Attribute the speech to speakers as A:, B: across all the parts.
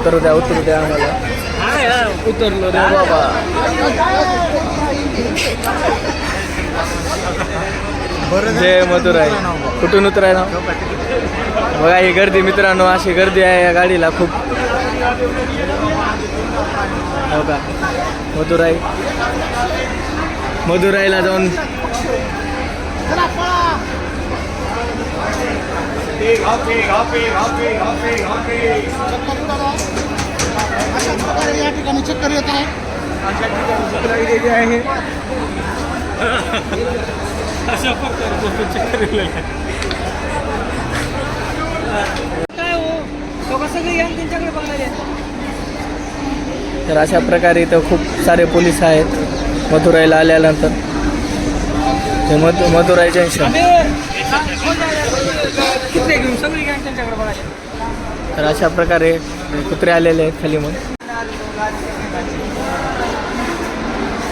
A: उतरू द्या उतरू द्या आम्हाला. उतरलो रे बाबा. जय मधुराई कुठून उतरायला बघा ही गर्दी मित्रांनो अशी गर्दी आहे या गाडीला खूप. हो का? मधुराई मधुराईला जाऊन
B: अशा प्रकारे या ठिकाणी चक्कर येत आहे
A: गेलेली आहे
C: काय हो लोक सगळे या त्यांच्याकडे बघायला
A: तर अशा प्रकारे इथं खूप सारे पोलीस आहेत. मथुराईला आल्यानंतर. ते मधु मथुराई जंक्शन.
C: किती घेऊन सगळी गँग त्यांच्याकडे
A: तर अशा प्रकारे कुत्रे आलेले आहेत खाली मग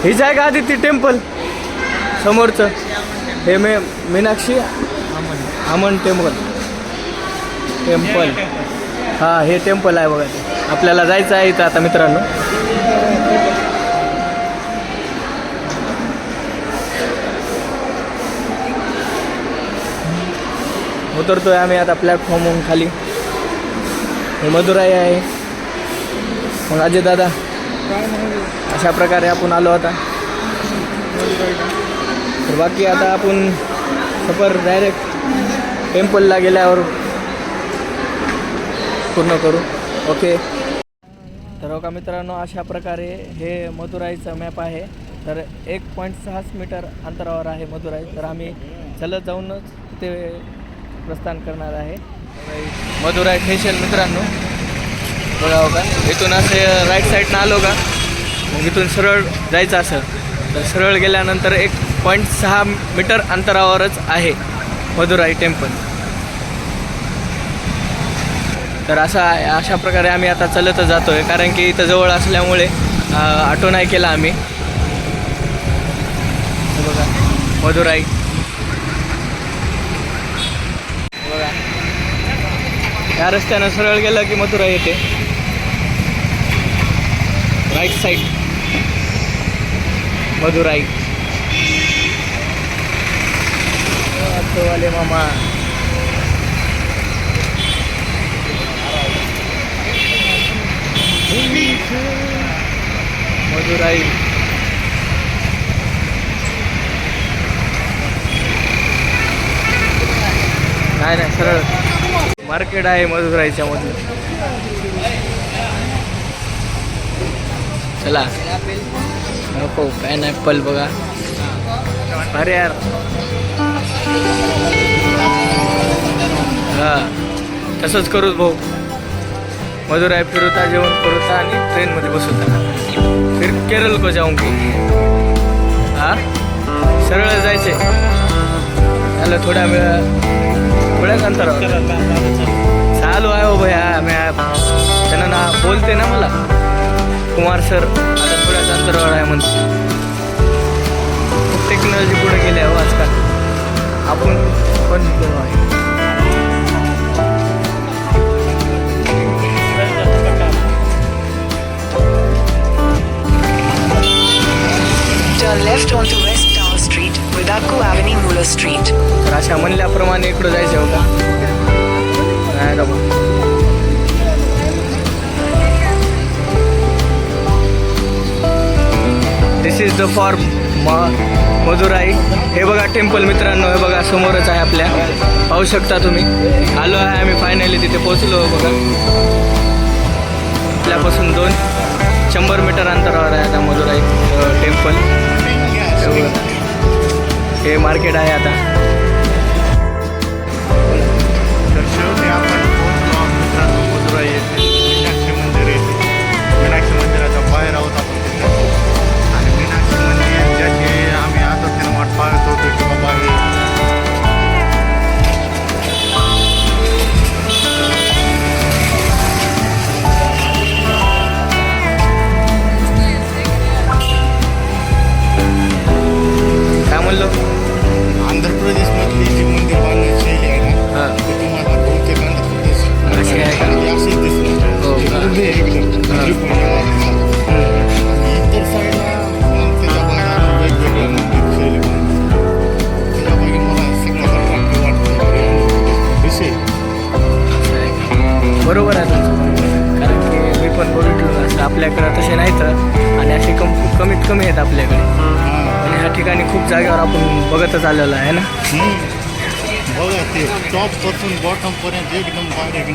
A: ही जागा आधी ती टेम्पल. समोरचं. हे मे मीनाक्षी आमन टेम्पल. टेम्पल. हां हे टेम्पल आहे बघा ते. आपल्याला जायचं आहे इथं आता मित्रांनो. उतरतो आहे आम्ही आता प्लॅटफॉर्मवरून खाली. हे मधुराई आहे. मग अजय दादा अशा प्रकारे आपण आलो आता. तर बाकी आता आपण सफर डायरेक्ट टेम्पलला गेल्यावर पूर्ण करू. ओके तर हो का मित्रांनो अशा प्रकारे हे मधुराईचा मॅप आहे. तर एक पॉईंट सहाच मीटर अंतरावर आहे मधुराई. तर आम्ही चलत जाऊनच ते प्रस्थान करणार आहे. मधुराई ठेशल मित्रांनो. बघा हो का इथून असे राईट साईडनं आलो का? मग इथून सरळ जायचं असं तर सरळ गेल्यानंतर एक पॉईंट सहा मीटर अंतरावरच आहे मधुराई टेम्पल तर असा अशा प्रकारे आम्ही आता चालतच जातो आहे कारण की इथं जवळ असल्यामुळे ऑटो नाही केला आम्ही. बघा. मधुराई बघा या रस्त्यानं सरळ गेलं की मथुराई येते. Right side Madurai. ऑटोवाले मामा. मधुराई. नाही नाही सरळ. मार्केट आहे मधुराईच्या मध्ये चला. नको पॅन ॲपल बघा. अरे यार. हा. तसंच करूच भाऊ. मधुराय फिरवता जेवण करूता आणि ट्रेनमध्ये बसवता. फिर केरळ को की हा? सरळ जायचे झालं थोड्या वेळ थोड्याच अंतर. चालू आहे हो भया मी त्यांना ना बोलते ना मला. कुमार सर आता थोड्याच अंतरावर आहे म्हणते खूप टेक्नॉलॉजी पुढे गेली आहे हो आजकाल. आपण पण आहे.
D: Left onto West. Tower Avenue, Muller Street.
A: तर अशा म्हणल्याप्रमाणे इकडं जायचं होता नाही का this is the for Madurai हे बघा टेम्पल मित्रांनो हे बघा समोरच आहे आपल्या. पाहू शकता तुम्ही. आलो आहे आम्ही फायनली तिथे पोहोचलो बघा. आपल्यापासून दोन शंभर मीटर अंतरावर आहे आता मधुराई टेम्पल हे मार्केट आहे आता.
B: इतर साईडला मग त्याच्या बाहेर अजून वेगवेगळे मंदिर शैली त्याच्यापैकी मला सगळ्यात अट्रॅक्टिव्ह वाटतं विषय
A: बरोबर आहे. कारण की मी पण बघितलं असं आपल्याकडं तसे नाहीत आणि असे कम कमीत कमी आहेत आपल्याकडे आणि ह्या ठिकाणी खूप जागेवर आपण बघतच आलेलो आहे ना
B: बघा ते टॉपपासून बॉटम पर्यंत एकदम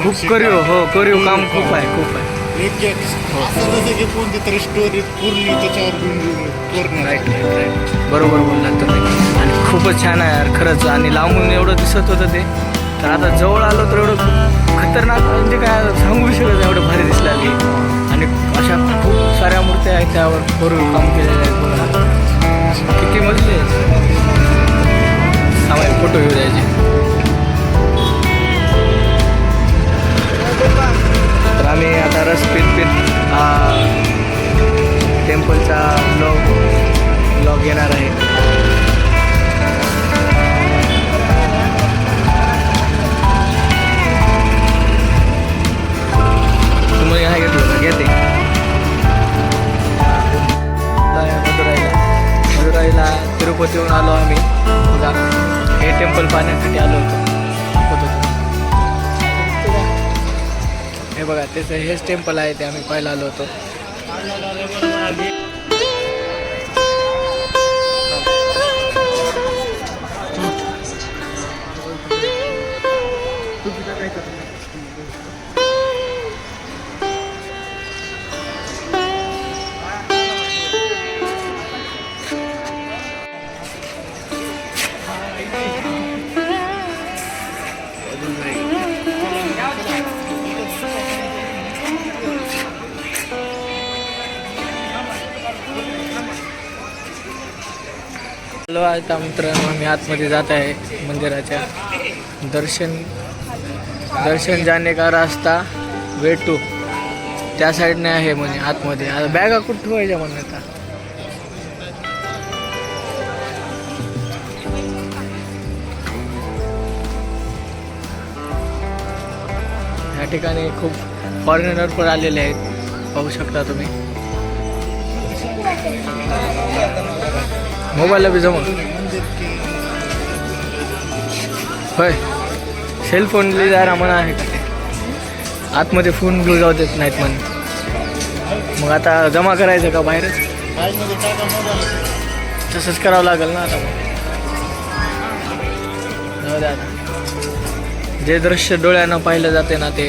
A: खूप करीव. हो करीव काम खूप आहे खूप आहे
B: एक असं जसं की कोणती तरी स्टोरी पूर्ण त्याच्यावर पूर्ण
A: राईट राईट राईट बरोबर बोललात तुम्ही. आणि खूपच छान आहे यार खरंच. आणि लांबून एवढं दिसत होतं ते. तर आता जवळ आलो तर एवढं खतरनाक म्हणजे काय सांगू शकत एवढं भारी दिसलं आली आणि अशा खूप साऱ्या मूर्त्या आहेत त्यावर करून काम केलेले आहेत बघा. किती मजले सामायिक फोटो घेऊ द्यायचे. तिरुपतीहून आलो आम्ही. बघा हे टेम्पल पाहण्यासाठी आलो होतो. होतो हे बघा त्याचं हेच टेम्पल आहे ते आम्ही पाहायला आलो होतो. हॅलो आता मित्रांनो आम्ही आतमध्ये जात आहे मंदिराच्या. दर्शन दर्शन जाणे का रास्ता वे टू त्या साईडने आहे म्हणे आतमध्ये. आता बॅगा कुठं ठेवायच्या म्हणे आता? ठिकाणी खूप फॉरेनर पण आलेले आहेत. पाहू शकता तुम्ही. मोबाईलला बी जमून होय. सेलफोन जरा म्हणा आहे. आतमध्ये फोन घेऊ जाऊ देत नाहीत म्हणे. मग आता जमा करायचं का बाहेरच तसंच करावं लागेल ना आता मग. जाऊ द्या आता. जे दृश्य डोळ्यानं पाहिलं जाते ना ते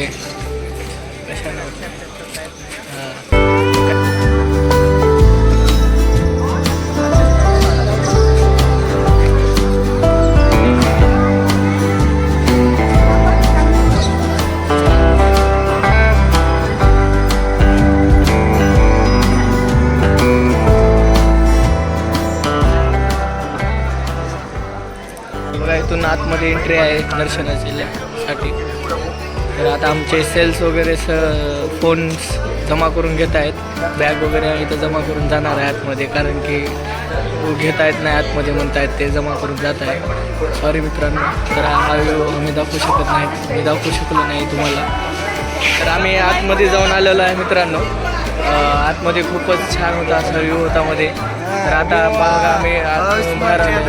A: आतमध्ये एंट्री आहे दर्शनासाठी तर आता आमचे सेल्स वगैरे स फोन्स जमा करून घेत आहेत. बॅग वगैरे इथं जमा करून जाणार आहे आतमध्ये. कारण की घेता येत नाही आतमध्ये म्हणतायत ते जमा करून जात आहे. सॉरी मित्रांनो तर हा व्हिडिओ आम्ही दाखवू शकत नाही. मी दाखवू शकलो नाही तुम्हाला. तर आम्ही आतमध्ये जाऊन आलेलो आहे मित्रांनो. आतमध्ये खूपच छान होता असा व्ह्यू होता मध्ये. तर आता बघा आम्ही.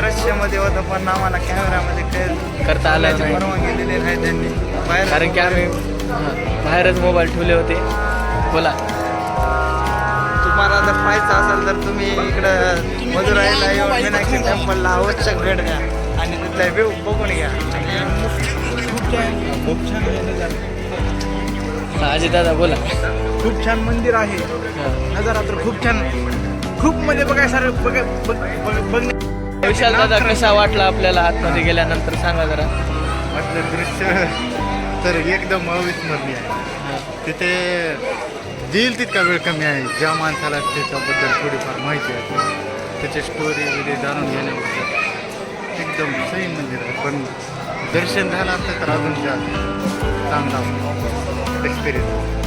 C: दृश्यामध्ये होतं पण आम्हाला कॅमेरामध्ये कैद
A: करता आलं नाही.
C: परवानगी दिली नाही त्यांनी. बाहेर
A: कारण की आम्ही हां, बाहेरच मोबाईल ठेवले होते. बोला.
C: तुम्हाला जर पाहायचं असेल तर तुम्ही इकडं मधुराईला येऊन मीनाक्षी टेम्पलला आवश्यक भेट द्या आणि तिथला व्ह्यू बघून घ्या. खूप छान
A: अजय दादा बोला.
C: खूप छान मंदिर आहे. नजारा तर खूप छान खूप म्हणजे बघायसारखं बघ बघ
A: विशाल दादा कसा वाटला आपल्याला आतमध्ये गेल्यानंतर? सांगा जरा.
B: म्हटलं दृश्य तर एकदम अविस्मरणीय आहे. तिथे देईल तितका वेळ कमी आहे. ज्या माणसाला त्याच्याबद्दल थोडीफार माहिती आहे. त्याची स्टोरी वगैरे जाणून घेण्याबद्दल एकदम सही मंदिर आहे. पण दर्शन झालं असतं तर अजून जास्त चांगला एक्सपिरियन्स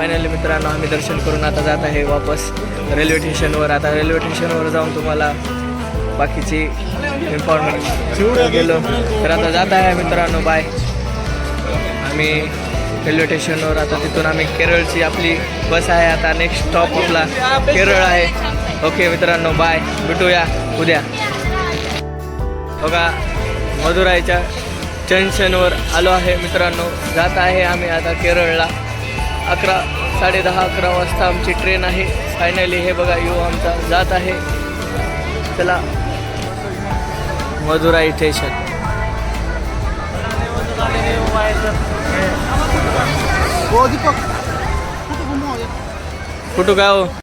A: फायनली मित्रांनो आम्ही दर्शन करून आता जात आहे वापस रेल्वे स्टेशनवर. आता रेल्वे स्टेशनवर जाऊन तुम्हाला बाकीची इन्फॉर्मेशन गेलो. तर आता जात आहे मित्रांनो बाय आम्ही रेल्वे स्टेशनवर आता तिथून आम्ही केरळची आपली बस आहे. आता नेक्स्ट स्टॉप आपला केरळ आहे. ओके मित्रांनो बाय भेटूया उद्या. बघा मदुराईच्या जंक्शनवर आलो आहे मित्रांनो. जात आहे आम्ही आता केरळला. अकरा साडे दहा अकरा वाजता आमची ट्रेन आहे. फायनली हे बघा यू आमचा जात आहे. चला. मधुराई स्टेशन कुठं काय हो